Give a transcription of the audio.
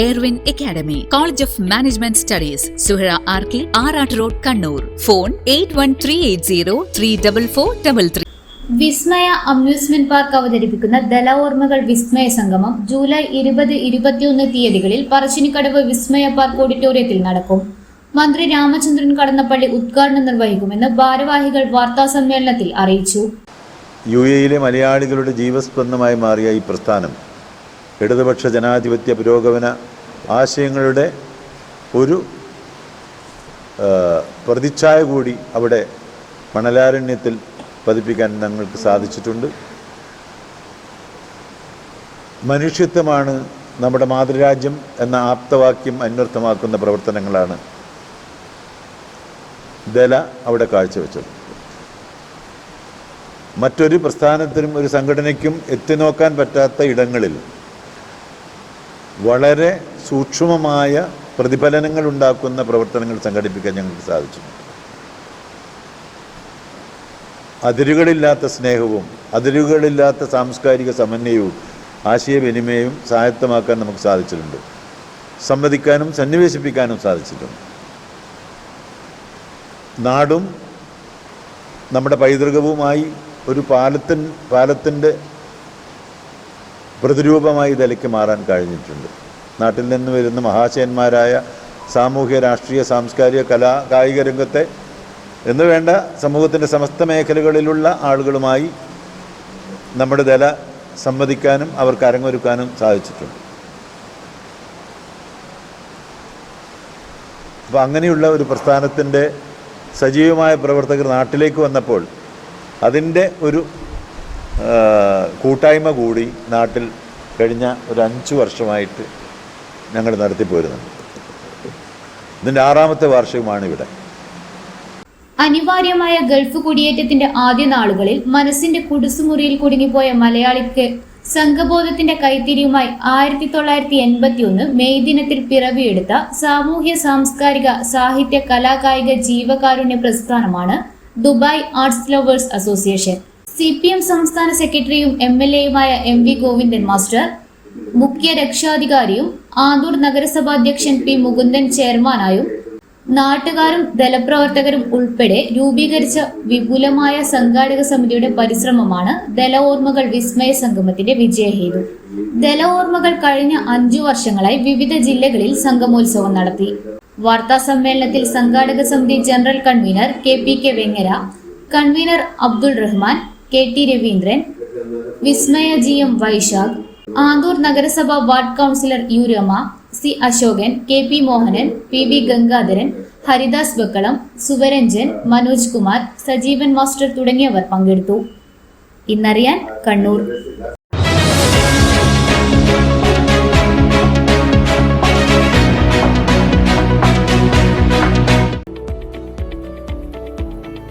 Airwin academy college of management studies Suhara R K Arattu road Kannur phone eight one three eight zero three double four double three Vismaya amusement park അവതരിപ്പിക്കുന്ന ദല ഓർമ്മകൾ വിസ്മയ സംഗമം July ഇരുപത് ഇരുപത്തിയൊന്ന് തീയതികളിൽ പറശ്ശിനിക്കടവ് വിസ്മയ park ഓഡിറ്റോറിയത്തിൽ നടക്കും. മന്ത്രി രാമചന്ദ്രൻ കടന്നപ്പള്ളി ഉദ്ഘാടനം നിർവഹിക്കുമെന്ന് ഭാരവാഹികൾ വാർത്താസമ്മേളനത്തിൽ അറിയിച്ചു. യു എയിലെ മലയാളികളുടെ ജീവസ്പന്ദമായി മാറിയ ഈ പ്രസ്ഥാനം ഇടതുപക്ഷ ജനാധിപത്യ പുരോഗമന ആശയങ്ങളുടെ ഒരു പ്രതിച്ഛായ കൂടി അവിടെ മണലാരണ്യത്തിൽ പതിപ്പിക്കാൻ ഞങ്ങൾക്ക് സാധിച്ചിട്ടുണ്ട്. മനുഷ്യത്വമാണ് നമ്മുടെ മാതൃരാജ്യം എന്ന ആപ്തവാക്യം അന്വർത്ഥമാക്കുന്ന പ്രവർത്തനങ്ങളാണ് ദല അവിടെ കാഴ്ചവെച്ചത്. മറ്റൊരു പ്രസ്ഥാനത്തിനും ഒരു സംഘടനയ്ക്കും എത്തിനോക്കാൻ പറ്റാത്ത ഇടങ്ങളിൽ വളരെ സൂക്ഷ്മമായ പ്രതിഫലനങ്ങൾ ഉണ്ടാക്കുന്ന പ്രവർത്തനങ്ങൾ സംഘടിപ്പിക്കാൻ ഞങ്ങൾക്ക് സാധിച്ചു അതിരുകളില്ലാത്ത സ്നേഹവും അതിരുകളില്ലാത്ത സാംസ്കാരിക സമന്വയവും ആശയവിനിമയവും സായത്തമാക്കാൻ നമുക്ക് സാധിച്ചിട്ടുണ്ട്. സംവദിക്കാനും സന്നിവേശിപ്പിക്കാനും സാധിച്ചിട്ടുണ്ട്. നാടും നമ്മുടെ പൈതൃകവുമായി ഒരു പാലത്തിൻ പാലത്തിന്റെ പ്രതിരൂപമായി ഇതിലേക്ക് മാറാൻ കഴിഞ്ഞിട്ടുണ്ട്. നാട്ടിൽ നിന്ന് വരുന്ന മഹാശയന്മാരായ സാമൂഹ്യ രാഷ്ട്രീയ സാംസ്കാരിക കലാ കായിക രംഗത്തെ എന്ന് വേണ്ട സമൂഹത്തിന്റെ സമസ്ത മേഖലകളിലുള്ള ആളുകളുമായി നമ്മുടെ നില സംവദിക്കാനും അവർക്ക് അരങ്ങൊരുക്കാനും സാധിച്ചിട്ടുണ്ട്. അപ്പോൾ അങ്ങനെയുള്ള ഒരു പ്രസ്ഥാനത്തിന്റെ സജീവമായ പ്രവർത്തകർ നാട്ടിലേക്ക് വന്നപ്പോൾ അതിന്റെ ഒരു കൂട്ടായ്മ കൂടി നാട്ടിൽ കഴിഞ്ഞ ഒരു അഞ്ച് വർഷമായിട്ട് ഞങ്ങൾ നടത്തിപ്പോരുന്നുണ്ട് ഇതിന്റെ ആറാമത്തെ വാർഷികമാണ് ഇവിടെ അനിവാര്യമായ ഗൾഫ് കുടിയേറ്റത്തിന്റെ ആദ്യ നാളുകളിൽ മനസ്സിന്റെ കുടുസുമുറിയിൽ കുടുങ്ങിപ്പോയ മലയാളിക്ക് സംഘബോധത്തിന്റെ കൈത്തിരിയുമായി ആയിരത്തി തൊള്ളായിരത്തി എൺപത്തി ഒന്ന് മെയ് ദിനത്തിൽ പിറവിയെടുത്ത സാമൂഹ്യ സാംസ്കാരിക സാഹിത്യ കലാകായിക ജീവകാരുണ്യ പ്രസ്ഥാനമാണ് Dubai arts lovers association. C P M സംസ്ഥാന സെക്രട്ടറിയും എം എൽ എയുമായ എം വി ഗോവിന്ദൻ മാസ്റ്റർ മുഖ്യ രക്ഷാധികാരിയും ആന്തൂർ നഗരസഭാധ്യക്ഷൻ പി മുകുന്ദൻ ചെയർമാനായും നാട്ടുകാരും ദലപ്രവർത്തകരും ഉൾപ്പെടെ രൂപീകരിച്ച വിപുലമായ സംഘാടക സമിതിയുടെ പരിശ്രമമാണ് ദല ഓർമ്മകൾ വിസ്മയ സംഗമത്തിന്റെ വിജയഹേതു. ദല ഓർമ്മകൾ കഴിഞ്ഞ അഞ്ചു വർഷങ്ങളായി വിവിധ ജില്ലകളിൽ സംഗമോത്സവം നടത്തി. വാർത്താ സമ്മേളനത്തിൽ സംഘാടക സമിതി general convener K P K Vengara convener Abdul Rahman K T Raveendran Vismaya G M Vaishakh Anthoor നഗരസഭ ward councillor U Rama C Ashokan K P Mohanan P V Gangadharan Haridas Bakkalam Suvaranjan Manoj Kumar Sajeevan master തുടങ്ങിയവർ പങ്കെടുത്തു. ഇന്നറിയാൻ കണ്ണൂർ.